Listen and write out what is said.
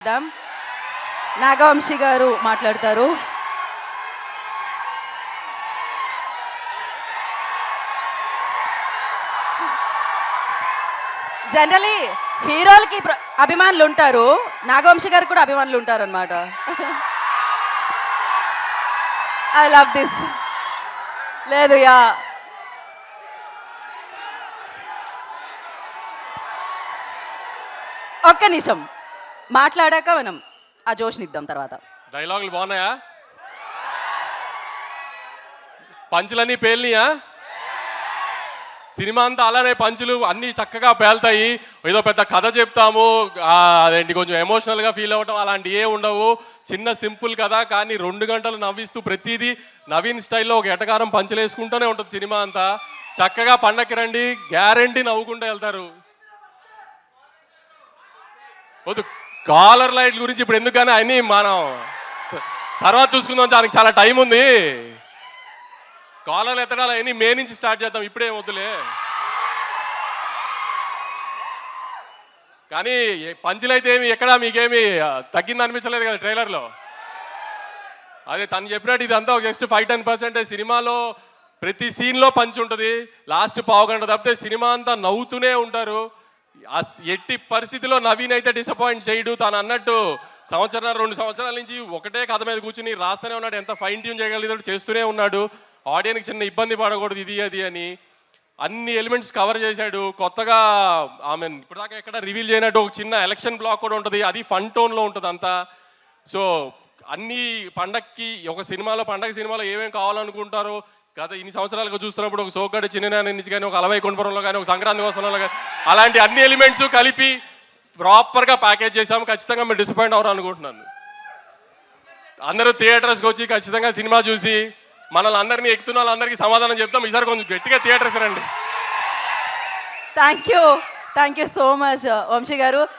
చేద్దాం. నాగవంశి గారు మాట్లాడతారు. జనరలీ హీరోలకి అభిమానులు ఉంటారు నాగవంశి గారు కూడా అభిమానులు ఉంటారు అనమాట ఐ లవ్ దిస్ లేదు యా. ఒక్క నిమిషం. మాట్లాడాక మనం ఆ జోష్నిద్దాం తర్వాత. డైలాగులు బాగున్నాయా? పంచులన్నీ పేలినాయా? సినిమా అంతా అలానే పంచులు అన్నీ చక్కగా పేల్తాయి. ఏదో పెద్ద కథ చెప్తాము. అదేంటి కొంచెం ఎమోషనల్గా ఫీల్ అవ్వటం అలాంటి ఏ ఉండవు. చిన్న సింపుల్ కథ కానీ రెండు గంటలు నవ్విస్తూ ప్రతిదీ నవీన్ స్టైల్లో ఒక ఎటకారం పంచలేసుకుంటూనే ఉంటుంది సినిమా అంతా. చక్కగా పండక్కి రండి గ్యారంటీ నవ్వుకుంటూ వెళ్తారు. వద్దు. కాలర్ లైట్ గురించి ఇప్పుడు ఎందుకని కానీ అన్నీ మనం తర్వాత చూసుకుందాం దానికి చాలా టైం ఉంది. కాలర్ ఎత్తడాలు అవన్నీ మే నుంచి స్టార్ట్ చేద్దాం ఇప్పుడేం వద్దులే. కానీ పంచులైతే ఏమి ఎక్కడా మీకేమి తగ్గింది అనిపించలేదు కదా ట్రైలర్లో. అదే తను చెప్పినట్టు ఇదంతా ఒక జస్ట్ ఫైవ్ టెన్ పర్సెంట్ సినిమాలో ప్రతి సీన్లో పంచి ఉంటుంది. లాస్ట్ పావు గంట తప్పితే సినిమా అంతా నవ్వుతూనే ఉంటారు. ఎట్టి పరిస్థితిలో నవీన్ అయితే డిసప్పాయింట్ చేయడు. తాను అన్నట్టు సంవత్సరం రెండు సంవత్సరాల నుంచి ఒకటే కథ మీద కూర్చుని రాస్తూనే ఉన్నాడు. ఎంత ఫైన్ ట్యూన్ చేయగలిగాడు చేస్తూనే ఉన్నాడు. ఆడియన్కి చిన్న ఇబ్బంది పడకూడదు ఇది అది అని అన్ని ఎలిమెంట్స్ కవర్ చేశాడు. కొత్తగా ఆమె ఇప్పటిదాకా ఎక్కడ రివీల్ చేయనట్టు ఒక చిన్న ఎలక్షన్ బ్లాక్ కూడా ఉంటుంది. అది ఫన్ టోన్లో ఉంటుంది అంతా. సో అన్ని పండక్కి ఒక సినిమాలో పండగ సినిమాలో ఏమేమి కావాలనుకుంటారో గత ఇన్ని సంవత్సరాలుగా చూస్తున్నప్పుడు ఒక సోగ్గాడి చిన్న నుంచి కానీ ఒక అలవై కొండపురంలో కానీ ఒక సంక్రాంతి కోసంలో కానీ అలాంటి అన్ని ఎలిమెంట్స్ కలిపి ప్రాపర్గా ప్యాకేజ్ చేసాము ఖచ్చితంగా మేము డిసప్పాయింట్ అవ్వరు అనుకుంటున్నాను. అందరూ థియేటర్స్కి వచ్చి ఖచ్చితంగా సినిమా చూసి మనల్ని అందరినీ ఎక్కుతున్న వాళ్ళందరికీ సమాధానం చెప్తాం. ఈసారి కొంచెం గట్టిగా థియేటర్స్ రండి. Thank you thank you so much Vamsi garu.